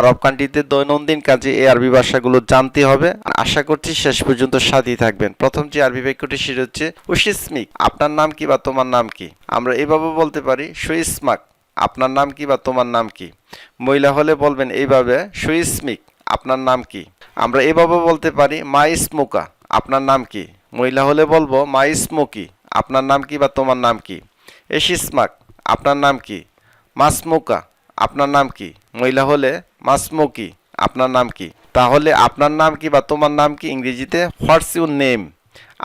আরব কান্ট্রিতে দৈনন্দিন কাজে এই আরবি ভাষাগুলো জানতে হবে। আশা করছি শেষ পর্যন্ত সাথেই থাকবেন। প্রথম যে আরবি বাক্যটি সেটা হচ্ছে, উশিসমিক আপনার নাম কি বা তোমার নাম কি? আমরা এভাবে বলতে পারি, সুইসমাক আপনার নাম কি বা তোমার নাম কি? মহিলা হলে বলবেন এইভাবে, সুইসমিক আপনার নাম কি? আমরা এভাবে বলতে পারি, মাইসমুকা আপনার নাম কি? মহিলা হলে বলব, মাইসমুকি আপনার নাম কি বা তোমার নাম কি? এশিসমাক আপনার নাম কি? মাসমুকা আপনার নাম কি? মহিলা হলে মাসমুকি আপনার নাম কি? তাহলে আপনার নাম কি বা তোমার নাম কি ইংরেজিতে? হোয়াটস ইউর নেম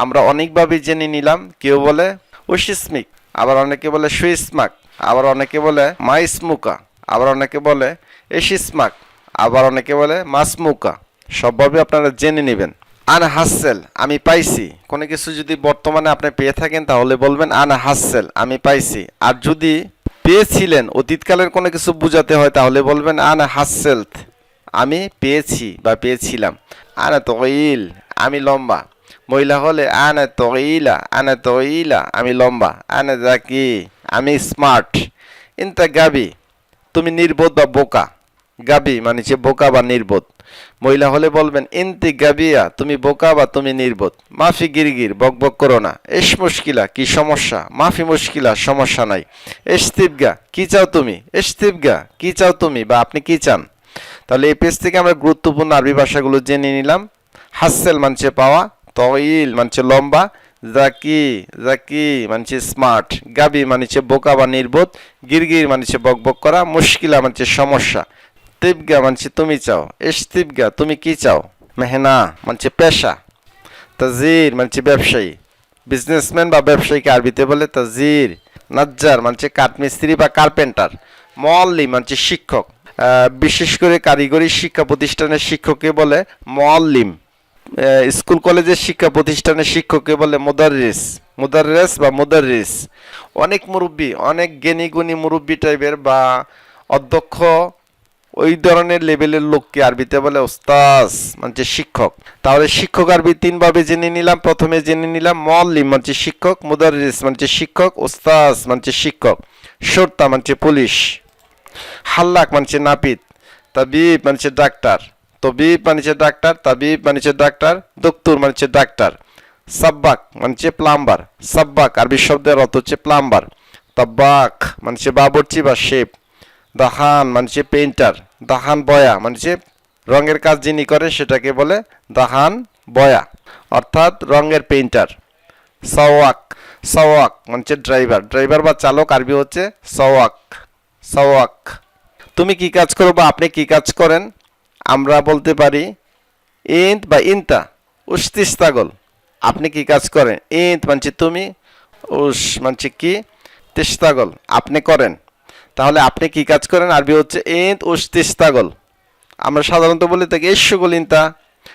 আমরা অনেকভাবে জেনে নিলাম। কেউ বলে উশিসমিক আবার অনেকে বলে সুইসমাক আবার অনেকে বলে মাইসমুকা আবার অনেকে বলে এশিসমাক আবার অনেকে বলে মাসমুকা সবভাবে আপনারা জেনে নেবেন। আন হাসেল আমি পাইছি। কোনো কিছু যদি বর্তমানে আপনি পেয়ে থাকেন তাহলে বলবেন আন হাসেল আমি পাইছি। আর যদি পেয়েছিলেন, অতীতকালের কোনো কিছু বোঝাতে হয়, তাহলে বলবেন, আনা হাসেল আমি পেয়েছি বা পেয়েছিলাম। আনা তইল আমি লম্বা। মহিলা হলে, আনা তইলা আনা তইলা আমি লম্বা। আনা জাকি। আমি স্মার্ট। ইনতা গাবি। তুমি নির্বোধ বা বোকা। গাবি মানে যে বোকা বা নির্বোধ। মহিলা হলে বলবেন, ইন্তি গাবিয়া, তুমি বোকা বা তুমি নির্বোধ। মাফি গিরগির, বক করো না। এস মুশকিলা, কি সমস্যা? মাফি মুশকিলা, সমস্যা নাই। এস্তিবগা কি চাও তুমি? এস্তিবগা কি চাও তুমি বা আপনি কি চান? তাহলে এই পেজ থেকে আমরা গুরুত্বপূর্ণ আরবি ভাষাগুলো জেনে নিলাম। হাসেল মানছে পাওয়া, তইল মানছে লম্বা, জাকি জাকি মানছে স্মার্ট। গাবি মানছে বোকা বা নির্বোধ, গিরগির মানছে বক করা, মুশকিলা মানছে সমস্যা। তিবগা মানছে তুমি চাও। এস্তিবগা তুমি কি চাও? মেহনা মানছে পেশা। তাজির মানছে ব্যবসায়ী। বিজনেসম্যান বা ব্যবসায়ীকে আরবিতে বলে তাজির। নাজ্জার মানছে কাঠমিস্ত্রি বা কার্পেন্টার। মল্লি মানছে শিক্ষক। বিশেষ করে কারিগরি শিক্ষা প্রতিষ্ঠানের শিক্ষককে বলে মল্লিম স্কুল, কলেজের শিক্ষা প্রতিষ্ঠানের শিক্ষককে বলে মুদারিস মুদারিস বা মুদারিস অনেক মুরব্বী, অনেক জ্ঞানী গুণী মুরব্বী টাইপের বা অধ্যক্ষ ওই ধরনের লেভেলের লোককে আরবিতে বলে ওস্তাজ মানে শিক্ষক তাহলে শিক্ষক আরবি তিনভাবে জেনে নিলাম প্রথমে জেনে নিলাম মল্লিম মানে শিক্ষক মুদারিস মানে শিক্ষক ওস্তাজ মানে শিক্ষক সর্তা মানে পুলিশ হাল্লাক মানে নাপিত তাবিব মানে ডাক্তার তবিব মানে ডাক্তার তাবিব মানে ডাক্তার দক্তুর মানে ডাক্তার সাব্বাক মানে প্লাম্বার সাব্বাক আরবি শব্দের অর্থ হচ্ছে প্লাম্বার তাব্বাক মানে বাবরচি বা শেপ দাহান মানে পেইন্টার দাহান বয়া মানে রঙের কাজ যিনি করে সেটাকে বলে দাহান বয়া, অর্থাৎ রঙের পেইন্টার সওয়াক সওয়াক মানে ড্রাইভার ড্রাইভার বা চালক, আরবি হচ্ছে সওয়াক সওয়াক। তুমি কি কাজ করো বা আপনি কি কাজ করেন? আমরা বলতে পারি ইন্ত বা ইনতা উস্তিস্তাগল আপনি কি কাজ করেন? ইন্ত মানছি তুমি, উস মানছি কি? তিস্তাগল। আপনি করেন। তাহলে আপনি কি কাজ করেন? আরবি হচ্ছে ইন্ত উস্তিস্তাগল আমরা সাধারণত বলে থাকি এসগল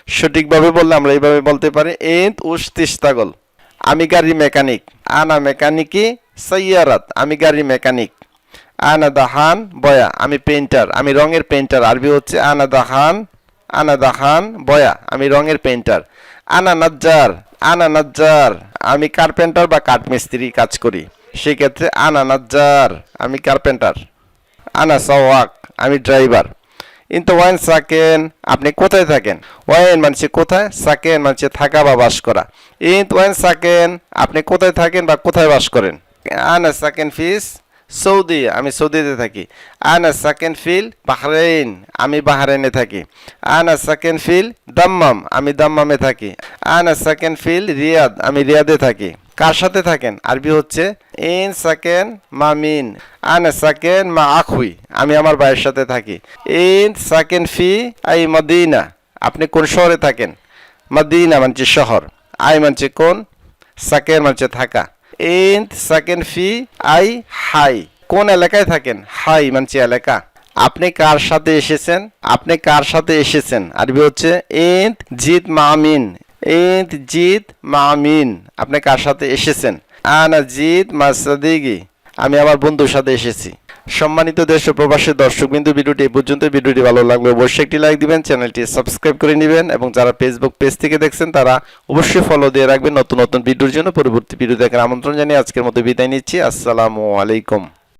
সঠিকভাবে বললে আমরা এইভাবে বলতে পারি ইন্ত উস্তিস্তাগল আমি গাড়ি মেকানিক। আনা মেকানিকি সৈয়ারাত আমি গাড়ি মেকানিক। আনা দাহান বয়া। আমি পেন্টার আমি রঙের পেইন্টার। আরবি হচ্ছে আনা দাহান আনা দাহান বয়া। আমি রঙের পেইন্টার। আনা নাজ্জার আনা নাজ্জার। আমি কার্পেন্টার বা কাঠমিস্ত্রি কাজ করি। সেক্ষেত্রে আনা নাজ্জার, আমি কার্পেন্টার আনা সওয়াক, আমি ড্রাইভার কিন্তু ওয়াইন সাকেন, আপনি কোথায় থাকেন? ওয়াইন মানছে কোথায়? সাকেন মানছে থাকা বা বাস করা। ইন্ত ওয়াইন সাকেন, আপনি কোথায় থাকেন বা কোথায় বাস করেন? আনা সাকেন ফিস সৌদি, আমি সৌদিতে থাকি। আনা সাকেন ফিল বাহরাইন, আমি বাহরাইনে থাকি। আনা সাকেন ফিল দাম্মাম, আমি দাম্মামে থাকি। আনা সাকেন ফিল রিয়াদ, আমি রিয়াদে থাকি। কার সাথে থাকেন? আরবি হচ্ছে ইন সাকেন মা মিন, আনা সাকেন মা আখুই। আমি আমার ভাইয়ের সাথে থাকি। ইন সাকেন ফি আই মদিনা। আপনি কোন শহরে থাকেন? মদিনা মানছে শহর। আই মানছে কোন? সাকেন মানছে থাকা। ইন সাকেন ফি আই হাই। কোন এলাকায় থাকেন? হাই মানছে এলাকা। আপনি কার সাথে এসেছেন? আপনি কার সাথে এসেছেন? আরবি হচ্ছে ইন্ত জিত মামিন ইন্ত জিত মামিন। আপনি কার সাথে এসেছেন? আনা জিত মাসাদিগি আমি আমার বন্ধুর সাথে এসেছি। সম্মানিত দেশ ও প্রবাসী দর্শক বিন্দু ভিডিওটি পর্যন্ত। ভিডিওটি ভালো লাগলে অবশ্যই একটি লাইক দিবেন, চ্যানেলটি সাবস্ক্রাইব করে নেবেন এবং যারা ফেসবুক পেজ থেকে দেখছেন, তারা অবশ্যই ফলো দিয়ে রাখবেন। নতুন নতুন ভিডিওর জন্য পরবর্তী ভিডিও দেখার আমন্ত্রণ জানিয়ে আজকের মতো বিদায় নিচ্ছি। আসসালামু আলাইকুম।